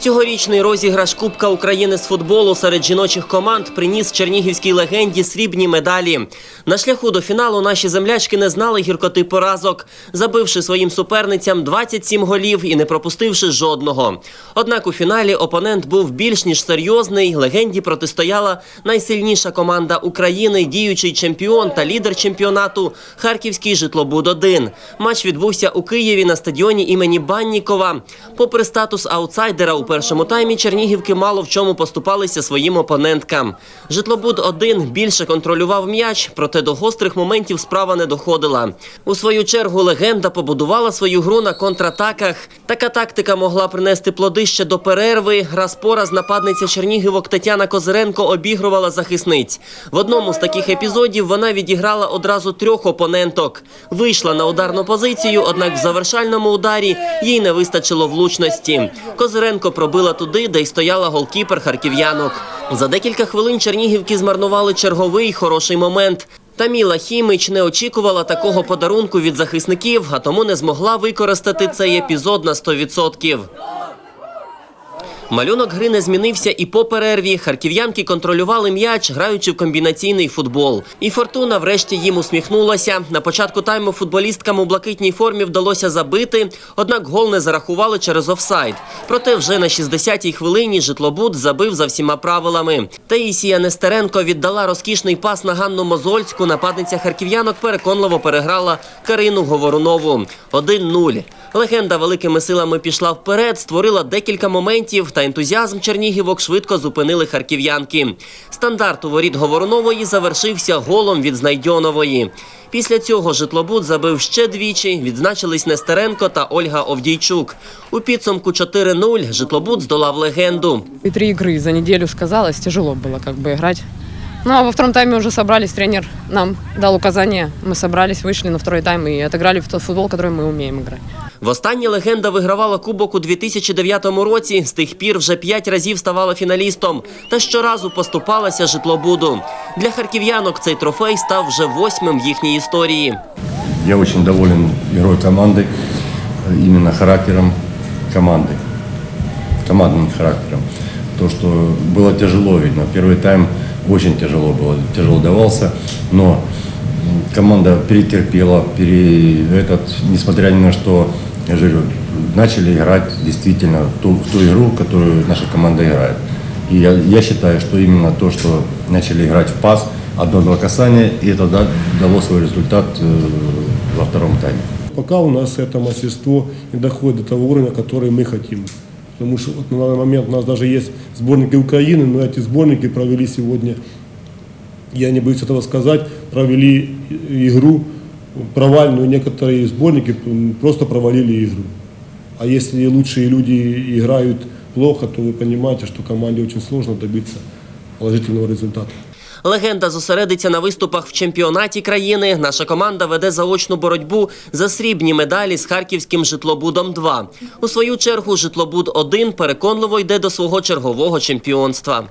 Цьогорічний розіграш Кубка України з футболу серед жіночих команд приніс чернігівській легенді срібні медалі. На шляху до фіналу наші землячки не знали гіркоти поразок, забивши своїм суперницям 27 голів і не пропустивши жодного. Однак у фіналі опонент був більш ніж серйозний. Легенді протистояла найсильніша команда України, діючий чемпіон та лідер чемпіонату Харківський житлобуд 1 Матч відбувся у Києві на стадіоні імені Баннікова. Попри статус аутсайдера у першому таймі, чернігівки мало в чому поступалися своїм опоненткам. Житлобуд 1 більше контролював м'яч, проте до гострих моментів справа не доходила. У свою чергу легенда побудувала свою гру на контратаках. Така тактика могла принести плоди ще до перерви. Раз по раз нападниця Чернігівок Тетяна Козиренко обігрувала захисниць. В одному з таких епізодів вона відіграла одразу трьох опоненток. Вийшла на ударну позицію, однак в завершальному ударі їй не вистачило влучності. Козиренко пробила туди, де й стояла голкіпер харків'янок. За декілька хвилин чернігівки змарнували черговий хороший момент. Таміла Хімич не очікувала такого подарунку від захисників, а тому не змогла використати цей епізод на 100%. Малюнок гри не змінився і по перерві. Харків'янки контролювали м'яч, граючи в комбінаційний футбол. І фортуна врешті їм усміхнулася. На початку тайму футболісткам у блакитній формі вдалося забити, однак гол не зарахували через офсайд. Проте вже на 60-й хвилині житлобуд забив за всіма правилами. Таїсія Нестеренко віддала розкішний пас на Ганну Мозольську. Нападниця харків'янок переконливо переграла Карину Говорунову. 1-0. Легенда великими силами пішла вперед, створила декілька моментів, та ентузіазм чернігівок швидко зупинили харків'янки. Стандарт у воріт Говорунової завершився голом від Знайдьонової. Після цього житлобуд забив ще двічі. Відзначились Нестеренко та Ольга Овдійчук. У підсумку 4-0 житлобуд здолав легенду. И три игры за неделю сказалось, тяжело было как бы играть. Ну а во втором тайме уже собрались, тренер нам дал указания, мы собрались, вышли на второй тайм и отыграли в тот футбол, который мы умеем играть. Востаннє легенда вигравала кубок у 2009 році. З тих пір вже п'ять разів ставала фіналістом та щоразу поступалася житлобуду. Для харків'янок цей трофей став вже восьмим в їхній історії. Я очень доволен игрой команды, э, именно характером команды, командным характером. То, что было тяжело, видно, первый тайм очень тяжело было, тяжело давался, но м, команда перетерпела, пере, этот, несмотря ни на что, я же говорю, начали играть действительно в ту, в ту игру, которую наша команда играет. И я, я считаю, что именно то, что начали играть в пас, одно-два касания, и это да- дало свой результат э, во втором тайме. Пока у нас это мастерство не доходит до того уровня, который мы хотим. Потому что вот на данный момент у нас даже есть сборники Украины, но эти сборники провели сегодня, я не боюсь этого сказать, провели игру провальную. Некоторые сборники просто провалили игру. А если лучшие люди играют плохо, то вы понимаете, что команде очень сложно добиться положительного результата. Легенда зосередиться на виступах в чемпіонаті країни. Наша команда веде заочну боротьбу за срібні медалі з харківським житлобудом 2 У свою чергу житлобуд 1 переконливо йде до свого чергового чемпіонства.